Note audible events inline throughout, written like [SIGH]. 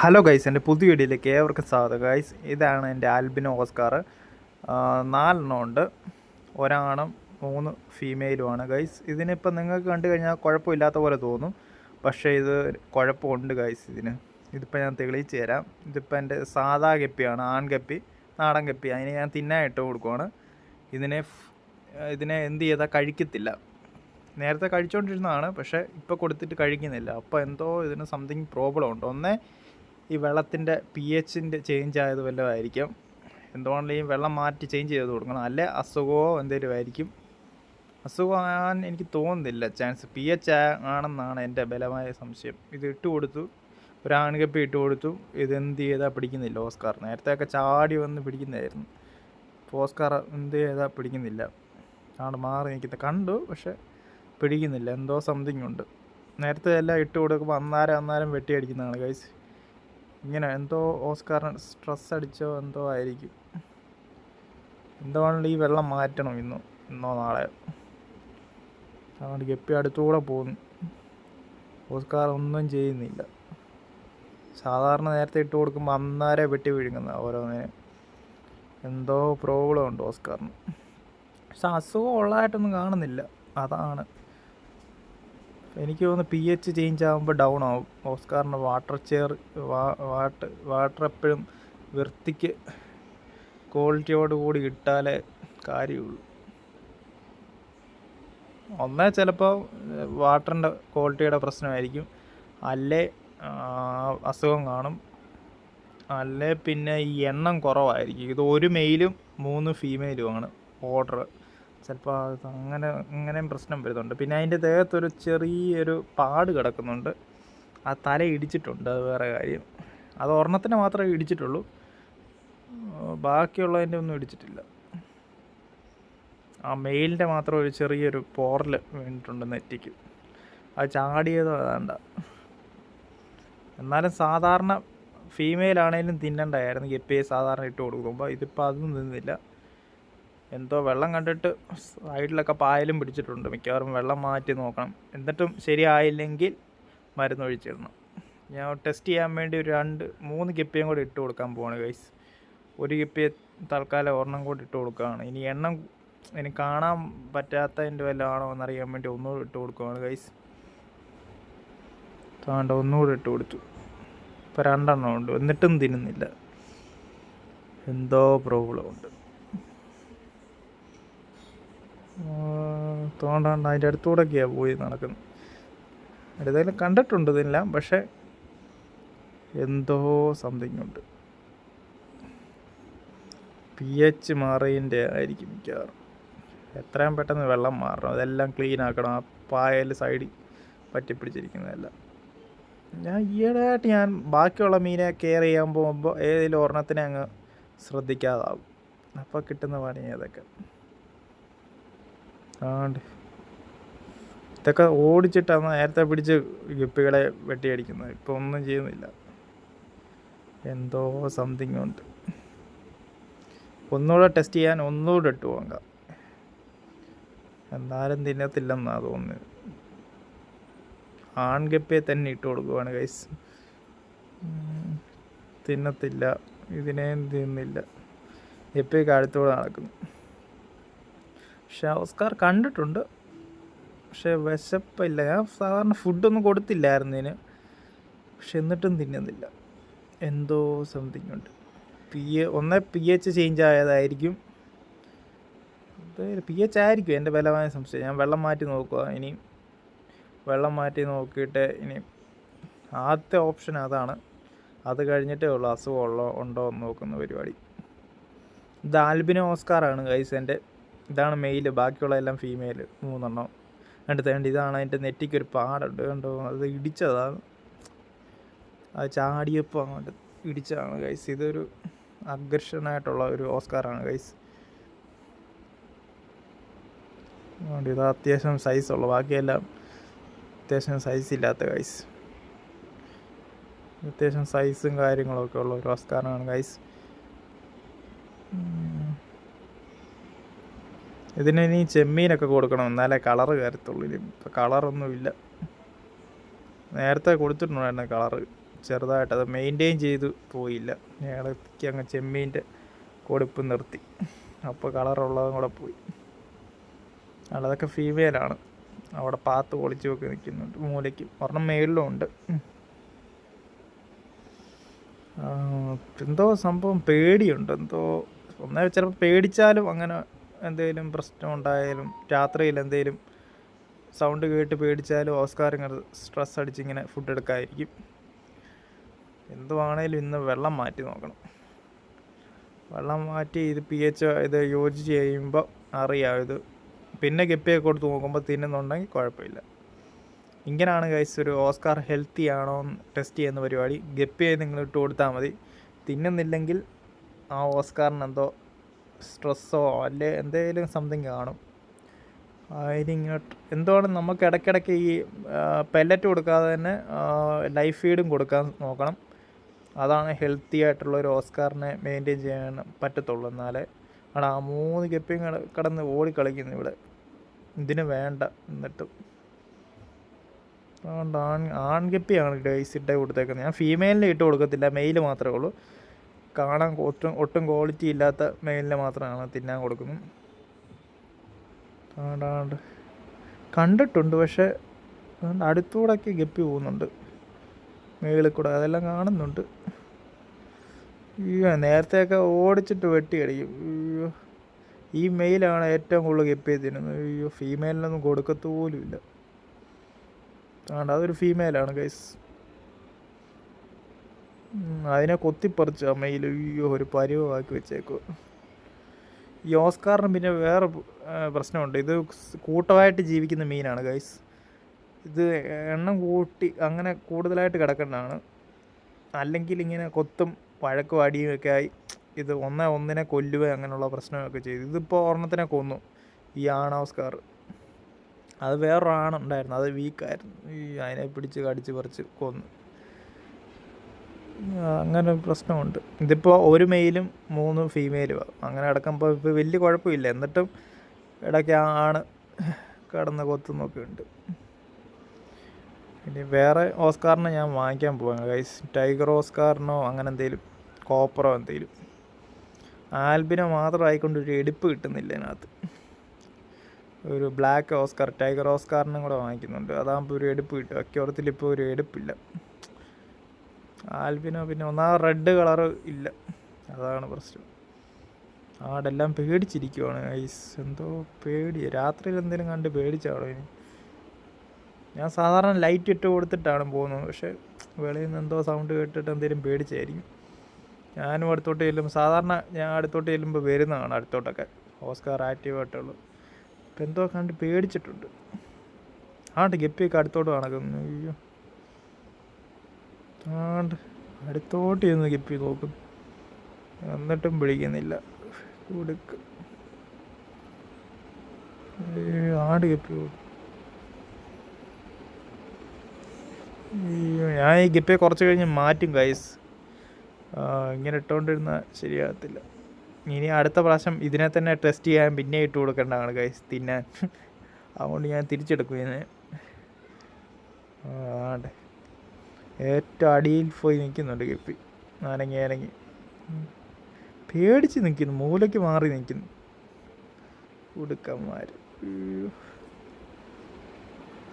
Hello guys എന്റെ പുതിയ വീഡിയോയിലേക്ക് ഏവർക്കും സ്വാഗതം. ഗൈസ് ഇതാണ് എന്റെ ആൽബിനോ ഓസ്കാർ നാലെണ്ണം ഉണ്ട്. ഒരാണും മൂന്ന് ഫീമെയിലുമാണ് ഗൈസ് ഇതിനിപ്പോൾ നിങ്ങൾക്ക് കണ്ടു കഴിഞ്ഞാൽ കുഴപ്പമില്ലാത്ത പോലെ തോന്നും. പക്ഷേ ഇത് കുഴപ്പമുണ്ട് ഗൈസ് ഇതിന്. ഇതിപ്പോൾ ഞാൻ തെളിയിച്ച് തരാം. ഇതിപ്പോൾ എന്റെ സാധാ ഗപ്പിയാണ് ആൺഗപ്പി നാടൻ ഗപ്പി അതിന് ഞാൻ തിന്നായിട്ട് കൊടുക്കുവാണ്. ഇതിനെ ഇതിനെ എന്ത് ചെയ്താൽ കഴിക്കത്തില്ല. നേരത്തെ കഴിച്ചുകൊണ്ടിരുന്നതാണ് പക്ഷേ ഇപ്പോൾ കൊടുത്തിട്ട് കഴിക്കുന്നില്ല. അപ്പോൾ എന്തോ ഇതിന് സംതിങ് പ്രോബ്ലം ഉണ്ട്. ഒന്നേ ഈ വെള്ളത്തിന്റെ പി എച്ചിന്റെ ചേഞ്ച് ആയത് വല്ലതായിരിക്കും എന്തുകൊണ്ടെങ്കിലും വെള്ളം മാറ്റി ചേഞ്ച് ചെയ്ത് കൊടുക്കണം. അല്ലെ അസുഖമോ എന്തെങ്കിലും ആയിരിക്കും. അസുഖമാകാൻ എനിക്ക് തോന്നുന്നില്ല. ചാൻസ് പി എച്ച് ആണെന്നാണ് എന്റെ ബലമായ സംശയം. ഇത് ഇട്ട് കൊടുത്തു. ഒരു ആണുകപ്പി ഇട്ട് കൊടുത്തു. ഇത് എന്ത് ചെയ്താൽ പിടിക്കുന്നില്ല ഓസ്കാർ. നേരത്തെയൊക്കെ ചാടി വന്ന് പിടിക്കുന്നതായിരുന്നു. ഇപ്പോൾ ഓസ്കാർ എന്ത് ചെയ്താൽ പിടിക്കുന്നില്ല. ആണ് മാറി നിൽക്കുന്നത് കണ്ടു പക്ഷെ പിടിക്കുന്നില്ല. എന്തോ സംതിങ് ഉണ്ട്. നേരത്തെ എല്ലാം ഇട്ട് കൊടുക്കുമ്പോൾ അന്നേരം അന്നേരം വെട്ടിയടിക്കുന്നതാണ് കൈസ് ഇങ്ങനെ എന്തോ ഓസ്കാറിന് സ്ട്രെസ് അടിച്ചോ എന്തോ ആയിരിക്കും. എന്തോ ഈ വെള്ളം മാറ്റണം ഇന്നോ ഇന്നോ നാളെ അതുകൊണ്ട് ഗപ്പി അടുത്തുകൂടെ പോകുന്നു. ഓസ്കാർ ഒന്നും ചെയ്യുന്നില്ല. സാധാരണ നേരത്തെ ഇട്ട് കൊടുക്കുമ്പോൾ അന്നേരം വെട്ടി വിഴുങ്ങുന്ന ഓരോന്നിനെ. എന്തോ പ്രോബ്ലം ഉണ്ട് ഓസ്കാറിന്. പക്ഷെ അസുഖം ഉള്ളതായിട്ടൊന്നും കാണുന്നില്ല. അതാണ്. എനിക്ക് തോന്നുന്നു പി എച്ച് ചേഞ്ച് ആകുമ്പോൾ ഡൗൺ ആവും. ഓസ്കാറിന് വാട്ടർ ചെയർ വാട്ടർ വാട്ടർ എപ്പോഴും വൃത്തിക്ക് ക്വാളിറ്റിയോടുകൂടി ഇട്ടാലേ കാര്യമുള്ളൂ. ഒന്നേ ചിലപ്പോൾ വാട്ടറിന്റെ ക്വാളിറ്റിയുടെ പ്രശ്നമായിരിക്കും. അല്ലേ അസുഖം കാണും. അല്ലേ പിന്നെ ഈ എണ്ണം കുറവായിരിക്കും. ഇത് ഒരു മെയിലും മൂന്ന് ഫീമെയിലുമാണ് ഓർഡർ ചിലപ്പോൾ അങ്ങനെ അങ്ങനെയും പ്രശ്നം വരുന്നുണ്ട്. പിന്നെ അതിന്റെ ദേഹത്തൊരു ചെറിയൊരു പാട് കിടക്കുന്നുണ്ട്. ആ തല ഇടിച്ചിട്ടുണ്ട് അത് വേറെ കാര്യം. അത് ഒരെണ്ണത്തിന് മാത്രമേ ഇടിച്ചിട്ടുള്ളൂ. ബാക്കിയുള്ളതിന്റെ ഒന്നും ഇടിച്ചിട്ടില്ല. ആ മെയിലിന്റെ മാത്രം ഒരു ചെറിയൊരു പോറൽ വീണിട്ടുണ്ട് നെറ്റിക്ക്. അത് ചാടിയതോ അതാണ്ട. എന്നാലും സാധാരണ ഫീമെയിൽ ആണെങ്കിലും തിന്നണ്ടായിരുന്നു ഗപ്പിയെ സാധാരണ ഇട്ട് കൊടുക്കുമ്പോൾ ഇതിപ്പോൾ അതൊന്നും നിന്നില്ല എന്തോ വെള്ളം കണ്ടിട്ട് സൈഡിലൊക്കെ പായലും പിടിച്ചിട്ടുണ്ട്. മിക്കവാറും വെള്ളം മാറ്റി നോക്കണം. എന്നിട്ടും ശരിയായില്ലെങ്കിൽ മരുന്ന് ഒഴിച്ചിടണം. ഞാൻ ടെസ്റ്റ് ചെയ്യാൻ വേണ്ടി ഒരു രണ്ട് മൂന്ന് കിപ്പിയും കൂടി ഇട്ട് കൊടുക്കാൻ പോവാണ് ഗൈസ് ഒരു കിപ്പിയെ തൽക്കാലം ഒരെണ്ണം കൂടി ഇട്ട് കൊടുക്കുകയാണ്. ഇനി എണ്ണം ഇനി കാണാൻ പറ്റാത്തതിന്റെ വല്ലതാണോ എന്നറിയാൻ വേണ്ടി ഒന്നുകൂടി ഇട്ട് കൊടുക്കുകയാണ് ഗൈസ് താണ്ട ഒന്നുകൂടി ഇട്ട് കൊടുത്തു. ഇപ്പം രണ്ടെണ്ണം ഉണ്ട്. എന്നിട്ടും തിന്നുന്നില്ല. എന്തോ പ്രോബ്ലം ഉണ്ട്. തോണ്ടാണ്ട് അതിന്റെ അടുത്തൂടെയൊക്കെയാണ് പോയി നടക്കുന്നത്. അടുത്തേലും കണ്ടിട്ടുണ്ട് ഇതെല്ലാം പക്ഷേ എന്തോ സംതിങ് ഉണ്ട്. പി എച്ച് മാറിയതിന്റെ ആയിരിക്കും മിക്കവാറും. എത്രയും പെട്ടെന്ന് വെള്ളം മാറണം. അതെല്ലാം ക്ലീൻ ആക്കണം. ആ പായൽ സൈഡിൽ പറ്റിപ്പിടിച്ചിരിക്കുന്നതെല്ലാം. ഞാൻ ഈയിടെയായിട്ട് ഞാൻ ബാക്കിയുള്ള മീനെ കെയർ ചെയ്യാൻ പോകുമ്പോൾ ഏതെങ്കിലും ഒരെണ്ണത്തിനെ അങ്ങ് ശ്രദ്ധിക്കാതാവും. അപ്പോൾ കിട്ടുന്ന പണി അതൊക്കെ ആണ്ട്. ഇതൊക്കെ ഓടിച്ചിട്ടാണ് നേരത്തെ പിടിച്ച് ഗപ്പികളെ വെട്ടിയടിക്കുന്നത്. ഇപ്പം ഒന്നും ചെയ്യുന്നില്ല. എന്തോ സംതിങ് ഉണ്ട്. ഒന്നുകൂടെ ടെസ്റ്റ് ചെയ്യാൻ ഒന്നുകൂടെ ഇട്ട് പോകാം. എന്നാലും തിന്നത്തില്ലെന്നാ തോന്നുന്നത്. ആൺഗപ്പിയെ തന്നെ ഇട്ട് കൊടുക്കുവാണ് ഗൈസ് തിന്നത്തില്ല. ഇതിനെയും തിന്നില്ല. ഗപ്പിയൊക്കെ അടുത്തോടെ നടക്കുന്നു. പക്ഷെ ഓസ്കാർ കണ്ടിട്ടുണ്ട്. പക്ഷേ വിശപ്പില്ല. ഞാൻ സാധാരണ ഫുഡൊന്നും കൊടുത്തില്ലായിരുന്നു ഇതിന് പക്ഷെ എന്നിട്ടും തിന്നുന്നില്ല. എന്തോ സംതിങ് ഉണ്ട്. പി എ ഒന്ന് പി എച്ച് ചേഞ്ച് ആയതായിരിക്കും. പി എച്ച് ആയിരിക്കും എന്റെ ബലമായ സംശയം. ഞാൻ വെള്ളം മാറ്റി നോക്കുക. ഇനി വെള്ളം മാറ്റി നോക്കിയിട്ട് ഇനി ആദ്യത്തെ ഓപ്ഷൻ അതാണ്. അത് കഴിഞ്ഞിട്ടേ ഉള്ളൂ അസുഖമുള്ളോ ഉണ്ടോ എന്ന് നോക്കുന്ന പരിപാടി. ഇത് ആൽബിനോ ഓസ്കാറാണ് ഗൈസ് എന്റെ. ഇതാണ് മെയിൽ ബാക്കിയുള്ള എല്ലാം ഫീമെയിൽ മൂന്നെണ്ണം. കണ്ട് തേണ്ട ഇതാണ് അതിന്റെ നെറ്റിക്ക് ഒരു പാടുണ്ട് കണ്ടോ അത് ഇടിച്ചതാണ് അത് ചാടിയപ്പോൾ അങ്ങോട്ട് ഇടിച്ചതാണ് ഗൈസ് ഇതൊരു അഗ്രഷനായിട്ടുള്ള ഒരു ഓസ്കാറാണ് ഗൈസ് അതുകൊണ്ട് ഇത് അത്യാവശ്യം സൈസുള്ള ബാക്കിയെല്ലാം അത്യാവശ്യം സൈസ് ഇല്ലാത്ത ഗൈസ് അത്യാവശ്യം സൈസും കാര്യങ്ങളൊക്കെ ഉള്ള ഒരു ഓസ്കാറാണ് ഗൈസ് ഇതിന് ഇനി ചെമ്മീനൊക്കെ കൊടുക്കണം. എന്നാലേ കളറ് കയറത്തുള്ളൂ. ഇനി ഇപ്പം കളറൊന്നുമില്ല നേരത്തെ കൊടുത്തിട്ടുണ്ടായിരുന്നു കളറ് ചെറുതായിട്ട് അത് മെയിന്റെയിൻ ചെയ്ത് പോയില്ല. ഞങ്ങൾക്ക് അങ്ങ് ചെമ്മീന്റെ കൊടുപ്പ് നിർത്തി. അപ്പോൾ കളറുള്ളതും കൂടെ പോയി. അതൊക്കെ ഫീമെയിലാണ് അവിടെ പാത്ത് പൊളിച്ചു ഒക്കെ നിൽക്കുന്നുണ്ട് മൂലയ്ക്ക്. ഒരെണ്ണം മേളിലും ഉണ്ട്. എന്തോ സംഭവം പേടിയുണ്ട്. എന്തോ ഒന്നേ ചിലപ്പോൾ പേടിച്ചാലും അങ്ങനെ എന്തെങ്കിലും പ്രശ്നം ഉണ്ടായാലും രാത്രിയിൽ എന്തെങ്കിലും സൗണ്ട് കേട്ട് പേടിച്ചാലും ഓസ്കാർ ഇങ്ങനെ സ്ട്രെസ് അടിച്ചിങ്ങനെ ഫുഡ് എടുക്കാതിരിക്കും. എന്തുവാണേലും ഇന്ന് വെള്ളം മാറ്റി നോക്കണം. വെള്ളം മാറ്റി ഇത് പി എച്ച് ഇത് യോജിച്ച് കഴിയുമ്പോൾ അറിയാം ഇത് പിന്നെ ഗപ്പിയൊക്കെ കൊടുത്ത് നോക്കുമ്പോൾ തിന്നുന്നുണ്ടെങ്കിൽ കുഴപ്പമില്ല. ഇങ്ങനെയാണ് ഗൈസ് ഒരു ഓസ്കാർ ഹെൽത്തി ആണോ ടെസ്റ്റ് ചെയ്യുന്ന പരിപാടി. ഗപ്പിയായി നിങ്ങൾ ഇട്ട് കൊടുത്താൽ മതി. തിന്നുന്നില്ലെങ്കിൽ ആ ഓസ്കാറിന് എന്തോ സ്ട്രെസ്സോ അല്ലെ എന്തെങ്കിലും സംതിങ് കാണും. അതിനിങ്ങോട്ട് എന്തുകൊണ്ട് നമുക്ക് ഇടയ്ക്കിടയ്ക്ക് ഈ പെല്ലറ്റ് കൊടുക്കാതെ തന്നെ ലൈഫ് ഫീഡും കൊടുക്കാൻ നോക്കണം. അതാണ് ഹെൽത്തി ആയിട്ടുള്ള ഒരു ഓസ്കാറിനെ മെയിന്റെയിൻ ചെയ്യാൻ പറ്റത്തുള്ളൂ. എന്നാലേ ആണ് ആ മൂന്ന് ഗപ്പിയും കിടന്ന് ഓടിക്കളിക്കുന്നു ഇവിടെ. ഇതിന് വേണ്ട എന്നിട്ടും. അതുകൊണ്ട് ആൺ ആൺഗപ്പിയാണ് ഇട്ട് കൊടുത്തേക്കുന്നത്. ഞാൻ ഫീമെയിലിന് ഇട്ട് കൊടുക്കത്തില്ല മെയിൽ മാത്രമേ ഉള്ളൂ. കാണാൻ ഒട്ടും ഒട്ടും ക്വാളിറ്റി ഇല്ലാത്ത മെയിലിനെ മാത്രമാണ് തിന്നാൻ കൊടുക്കുന്നത്. ആണ്ടാണ്ട് കണ്ടിട്ടുണ്ട് പക്ഷേ അടുത്തൂടെ അടുത്തൂടെയൊക്കെ ഗപ്പി പോകുന്നുണ്ട്. മേളിൽ കൂടെ അതെല്ലാം കാണുന്നുണ്ട്. അയ്യോ നേരത്തെയൊക്കെ ഓടിച്ചിട്ട് വെട്ടി അടിക്കും. അയ്യോ. ഈ മെയിലാണ് ഏറ്റവും കൂടുതൽ ഗപ്പി തിന്നുന്നത്. അയ്യോ ഫീമെയിലിനൊന്നും കൊടുക്കത്തോലും ഇല്ല ആണ്ട് അതൊരു ഫീമെയിലാണ് ഗൈസ് അതിനെ കൊത്തിപ്പറിച്ച് അമ്മയിൽ മെയിൽ അയ്യോ ഒരു പരിവമാക്കി വെച്ചേക്കോ ഈ ഓസ്കാറിന് പിന്നെ വേറെ പ്രശ്നമുണ്ട്. ഇത് കൂട്ടമായിട്ട് ജീവിക്കുന്ന മീനാണ് ഗൈസ് ഇത് എണ്ണം കൂട്ടി അങ്ങനെ കൂടുതലായിട്ട് കിടക്കേണ്ടതാണ് അല്ലെങ്കിൽ ഇങ്ങനെ കൊത്തും വഴക്കും അടിയും ഒക്കെ ആയി ഇത് ഒന്നേ ഒന്നിനെ കൊല്ലുക അങ്ങനെയുള്ള പ്രശ്നമൊക്കെ ചെയ്തു. ഇതിപ്പോൾ ഒരെണ്ണത്തിനെ കൊന്നു. ഈ ആണോസ്കാർ ഓസ്കാർ. അത് വേറൊരു ആണുണ്ടായിരുന്നു അത് വീക്കായിരുന്നു ഈ അതിനെ പിടിച്ച് കടിച്ച് പറിച്ച് കൊന്നു. അങ്ങനെ പ്രശ്നമുണ്ട്. ഇതിപ്പോൾ ഒരു മെയിലും മൂന്ന് ഫീമെയിലുമാണ് അങ്ങനെ കിടക്കുമ്പോൾ ഇപ്പോൾ വലിയ കുഴപ്പമില്ല. എന്നിട്ടും ഇടയ്ക്ക് ആണ് കിടന്ന് കൊത്തുന്നൊക്കെ ഉണ്ട്. ഇനി വേറെ ഓസ്കാറിനെ ഞാൻ വാങ്ങിക്കാൻ പോവാണ്. ഗൈസ് ടൈഗർ ഓസ്കാറിനോ അങ്ങനെ എന്തെങ്കിലും കോപ്പറോ എന്തെങ്കിലും ആൽബിനോ മാത്രം ആയിക്കൊണ്ട് ഒരു എടുപ്പ് കിട്ടുന്നില്ല അതിനകത്ത് ഒരു ബ്ലാക്ക് ഓസ്കാർ ടൈഗർ ഓസ്കാറിനും കൂടെ വാങ്ങിക്കുന്നുണ്ട്. അതാകുമ്പോൾ ഒരു എടുപ്പ് കിട്ടും. അക്യോറത്തിൽ ഇപ്പോൾ ഒരു എടുപ്പില്ല. ആൽബിനോ പിന്നെ ഒന്നാ റെഡ് കളർ ഇല്ല. അതാണ് പ്രശ്നം. ആടെല്ലാം പേടിച്ചിരിക്കുവാണ്. ഐസ് എന്തോ പേടി രാത്രിയിൽ എന്തെങ്കിലും കണ്ട് പേടിച്ചാണോ ഇനി? ഞാൻ സാധാരണ ലൈറ്റ് ഇട്ട് കൊടുത്തിട്ടാണ് പോകുന്നത്. പക്ഷേ വെളിയിൽ നിന്ന് എന്തോ സൗണ്ട് കേട്ടിട്ട് എന്തെങ്കിലും പേടിച്ചായിരിക്കും. ഞാനും അടുത്തോട്ട് ചെല്ലുമ്പോൾ സാധാരണ ഞാൻ അടുത്തോട്ട് ചെല്ലുമ്പോൾ വരുന്നതാണ് അടുത്തോട്ടൊക്കെ. ഓസ്കാർ ആക്റ്റീവ് ആയിട്ടുള്ളൂ ഇപ്പം എന്തോ കണ്ട് പേടിച്ചിട്ടുണ്ട്. ആണ്ട് ഗപ്പിയൊക്കെ അടുത്തോട്ട് നടക്കുന്നു. അയ്യോ. ആണ്ട് അടുത്തോട്ട് ചെന്ന് കെപ്പി നോക്കും. എന്നിട്ടും പിടിക്കുന്നില്ല. കൊടുക്ക് ആട് കിപ്പി. അയ്യോ ഞാൻ ഈ ഗപ്പിയെ കുറച്ച് കഴിഞ്ഞ് മാറ്റും ഗൈസ് ഇങ്ങനെ ഇട്ടുകൊണ്ടിരുന്ന ശരിയാകത്തില്ല. ഇനി അടുത്ത പ്രാവശ്യം ഇതിനെ തന്നെ ടെസ്റ്റ് ചെയ്യാൻ പിന്നെ ഇട്ട് കൊടുക്കേണ്ടതാണ് ഗൈസ് തിന്നാൻ. [LAUGHS] അതുകൊണ്ട് ഞാൻ തിരിച്ചെടുക്കും ഇതിനെ. ആണ്ടെ ഏറ്റവും അടിയിൽ പോയി നിൽക്കുന്നുണ്ട് ഗപ്പി. നാരങ്ങി അരങ്ങി പേടിച്ച് നിൽക്കുന്നു മൂലയ്ക്ക് മാറി നിൽക്കുന്നു. ഉടുക്കന്മാർ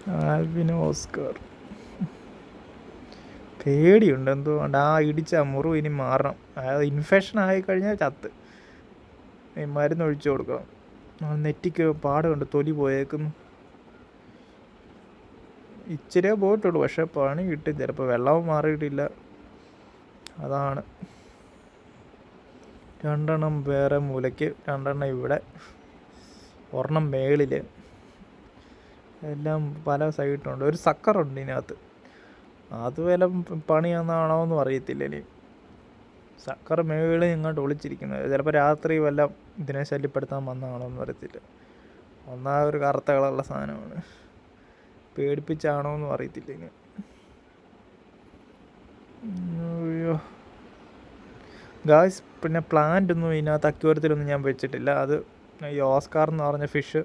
ആൽബിൻ ഓസ്കാർ. പേടിയുണ്ട് എന്തുകൊണ്ട്? ആ ഇടിച്ച മുറിവ് ഇനി മാറണം. അതായത് ഇൻഫെക്ഷൻ ആയി കഴിഞ്ഞാൽ ചത്ത്. മരുന്ന് ഒഴിച്ചു കൊടുക്കണം. നെറ്റിക്ക് പാടുണ്ട് തൊലി പോയേക്കുന്നു. ഇച്ചിരിയേ പോയിട്ടുള്ളൂ. പക്ഷേ പണി കിട്ടും. ചിലപ്പോൾ വെള്ളവും മാറിയിട്ടില്ല. അതാണ്. രണ്ടെണ്ണം വേറെ മൂലയ്ക്ക് രണ്ടെണ്ണം ഇവിടെ ഒരെണ്ണം മേളിൽ എല്ലാം പല സൈഡുണ്ട്. ഒരു സക്കറുണ്ട് ഇതിനകത്ത്. അത് വില പണിയാന്നാണോ എന്നും അറിയത്തില്ല ഇനി. സക്കർ മേളിൽ ഇങ്ങോട്ട് ഒളിച്ചിരിക്കുന്നത് ചിലപ്പോൾ രാത്രി വല്ല ഇതിനെ ശല്യപ്പെടുത്താൻ വന്നതാണോ എന്ന് അറിയത്തില്ല. ഒന്നാ ഒരു കറുത്ത കളറുള്ള സാധനമാണ്. പേടിപ്പിച്ചാണോ എന്നും അറിയത്തില്ല അയ്യോ. ഗായ്സ് പിന്നെ പ്ലാന്റ് ഒന്നും ഇതിനകത്ത് അക്യൂരത്തിലൊന്നും ഞാൻ വെച്ചിട്ടില്ല. അത് ഈ ഓസ്കാർ എന്ന് പറഞ്ഞ ഫിഷ്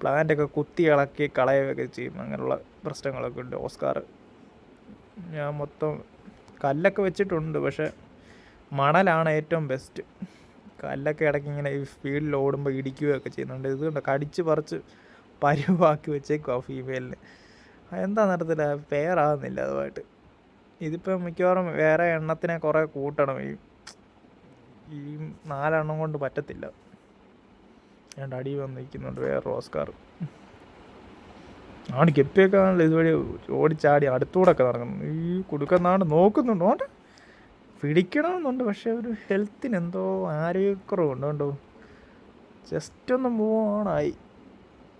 പ്ലാന്റൊക്കെ കുത്തി ഇളക്കി കളയുകയൊക്കെ ചെയ്യും. അങ്ങനെയുള്ള പ്രശ്നങ്ങളൊക്കെ ഉണ്ട് ഓസ്കാർ. ഞാൻ മൊത്തം കല്ലൊക്കെ വെച്ചിട്ടുണ്ട് പക്ഷേ മണലാണ് ഏറ്റവും ബെസ്റ്റ് കല്ലൊക്കെ ഇടയ്ക്ക് ഇങ്ങനെ ഈ സ്പീഡിൽ ഓടുമ്പോൾ ഇടിക്കുകയൊക്കെ ചെയ്യുന്നുണ്ട്. ഇത് കടിച്ച് പറിച്ച് പരുവാക്കി വെച്ചേക്കുവാ ഫീമെയിലിന് എന്താ നടത്തില്ല പെയറാകുന്നില്ല അതുമായിട്ട്. ഇതിപ്പോൾ മിക്കവാറും വേറെ എണ്ണത്തിനെ കുറേ കൂട്ടണം. ഈ ഈ നാലെണ്ണം കൊണ്ട് പറ്റത്തില്ല. രണ്ട് അടി വന്നിരിക്കുന്നുണ്ട് വേറെ റോസ്കാർ ആണ് ഗപ്പിയൊക്കെ ആണല്ലോ ഇതുവഴി ഓടിച്ചാടി അടുത്തൂടെ ഒക്കെ നടക്കുന്നു ഈ കുടുക്കുന്നാണ്ട് നോക്കുന്നുണ്ട്. ഓണ്ട് പിടിക്കണമെന്നുണ്ട് പക്ഷേ ഒരു ഹെൽത്തിന് എന്തോ ആരോഗ്യക്കുറവുണ്ട്. കണ്ടോ? ജസ്റ്റ് ഒന്ന് മൂവ് ഓണായി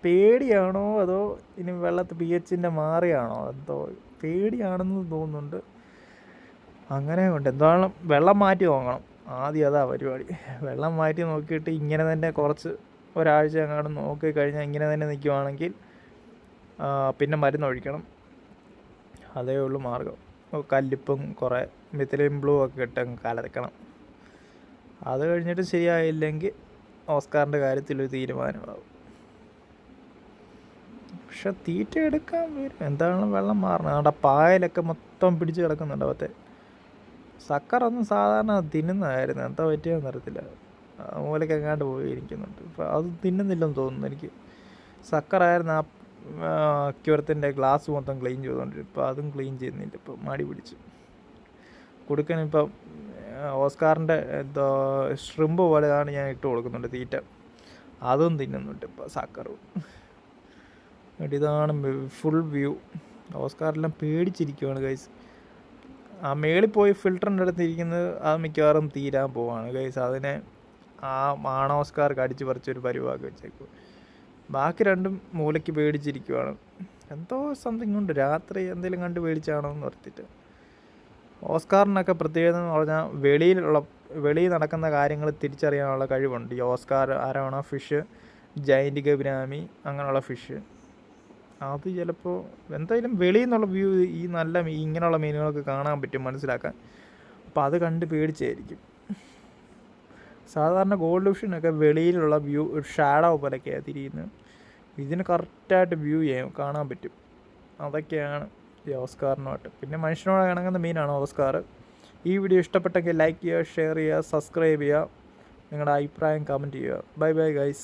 പേടിയാണോ അതോ ഇനി വെള്ളത്തിൽ പി എച്ചിന്റെ മാറിയാണോ? എന്തോ പേടിയാണെന്ന് തോന്നുന്നുണ്ട്. അങ്ങനെ ഉണ്ട്. എന്തായാലും വെള്ളം മാറ്റി നോക്കണം. ആദ്യം അതാ പരിപാടി. വെള്ളം മാറ്റി നോക്കിയിട്ട് ഇങ്ങനെ തന്നെ കുറച്ച് ഒരാഴ്ച അങ്ങോട്ട് നോക്കി കഴിഞ്ഞാൽ ഇങ്ങനെ തന്നെ നിൽക്കുവാണെങ്കിൽ പിന്നെ മരുന്ന് ഒഴിക്കണം. അതേ ഉള്ളൂ മാർഗം. കല്ലിപ്പും കുറേ മിഥിലിൻ ബ്ലൂ ഒക്കെ ഇട്ട് കലക്കണം അത് കഴിഞ്ഞിട്ട് ശരിയായില്ലെങ്കിൽ ഓസ്കാറിന്റെ കാര്യത്തിലൊരു തീരുമാനമാകും പക്ഷെ തീറ്റ എടുക്കാൻ വരും. എന്താണ് വെള്ളം മാറണം അവിടെ പായലൊക്കെ മൊത്തം പിടിച്ച് കിടക്കുന്നുണ്ട് അവത്തെ സക്കറൊന്നും സാധാരണ തിന്നുന്നതായിരുന്നു. എന്താ പറ്റിയെന്ന് അറിയത്തില്ല. മൂലയ്ക്ക് എങ്ങാണ്ട് പോയി ഇരിക്കുന്നുണ്ട് ഇപ്പം അത് തിന്നുന്നില്ലെന്ന് തോന്നുന്നു എനിക്ക്. സക്കറായിരുന്നു ആ ക്യൂരത്തിന്റെ ഗ്ലാസ് മൊത്തം ക്ലീൻ ചെയ്തുകൊണ്ടിരുന്നത്. ഇപ്പോൾ അതും ക്ലീൻ ചെയ്യുന്നില്ല. ഇപ്പോൾ മാടി പിടിച്ച്. കൊടുക്കാനിപ്പം ഓസ്കാറിന്റെ എന്തോ ഷ്രിമ്പ് പോലെയാണ് ഞാൻ ഇട്ട് കൊടുക്കുന്നുണ്ട് തീറ്റ. അതും തിന്നുന്നുണ്ട് ഇപ്പോൾ സക്കറും. ഇതാണ് ഫുൾ വ്യൂ ഓസ്കാറെല്ലാം പേടിച്ചിരിക്കുവാണ് ഗൈസ് ആ മേളിൽ പോയി ഫിൽറ്ററിന്റെ അടുത്ത് ഇരിക്കുന്നത് അത് മിക്കവാറും തീരാൻ പോവാണ് ഗൈസ് അതിനെ ആ മാണ കടിച്ച് പറിച്ചൊരു പരിവാക്കി വെച്ചേക്കും ബാക്കി രണ്ടും മൂലയ്ക്ക് പേടിച്ചിരിക്കുവാണ്. എന്തോ സംതിങ് ഉണ്ട്. രാത്രി എന്തെങ്കിലും കണ്ട് പേടിച്ചാണോ എന്ന് ഓർത്തിട്ട്. ഓസ്കാറിനൊക്കെ പ്രത്യേകത എന്ന് പറഞ്ഞാൽ വെളിയിലുള്ള വെളിയിൽ നടക്കുന്ന കാര്യങ്ങൾ തിരിച്ചറിയാനുള്ള കഴിവുണ്ട്. ഈ ഓസ്കാർ ആരാണോ ഫിഷ് ജൈന്റ് ഗബ്രാമി അങ്ങനെയുള്ള ഫിഷ് അത് ചിലപ്പോൾ എന്തായാലും വെളിയിൽ നിന്നുള്ള വ്യൂ ഈ നല്ല മീ ഇങ്ങനെയുള്ള മീനുകളൊക്കെ കാണാൻ പറ്റും മനസ്സിലാക്കാൻ. അപ്പോൾ അത് കണ്ട് പേടിച്ചായിരിക്കും. സാധാരണ ഗോൾഡ് ഫിഷിനൊക്കെ വെളിയിലുള്ള വ്യൂ ഒരു ഷാഡോ പോലെയൊക്കെയാണ് തിരിയുന്നത്. ഇതിന് കറക്റ്റായിട്ട് വ്യൂ ചെയ്യാം കാണാൻ പറ്റും. അതൊക്കെയാണ് ഈ ഓസ്കാറിനുമായിട്ട് പിന്നെ മനുഷ്യനോട് ഇണങ്ങുന്ന മീനാണ് ഓസ്കാർ. ഈ വീഡിയോ ഇഷ്ടപ്പെട്ടെങ്കിൽ ലൈക്ക് ചെയ്യുക ഷെയർ ചെയ്യുക സബ്സ്ക്രൈബ് ചെയ്യുക. നിങ്ങളുടെ അഭിപ്രായം കമന്റ് ചെയ്യുക. Bye bye guys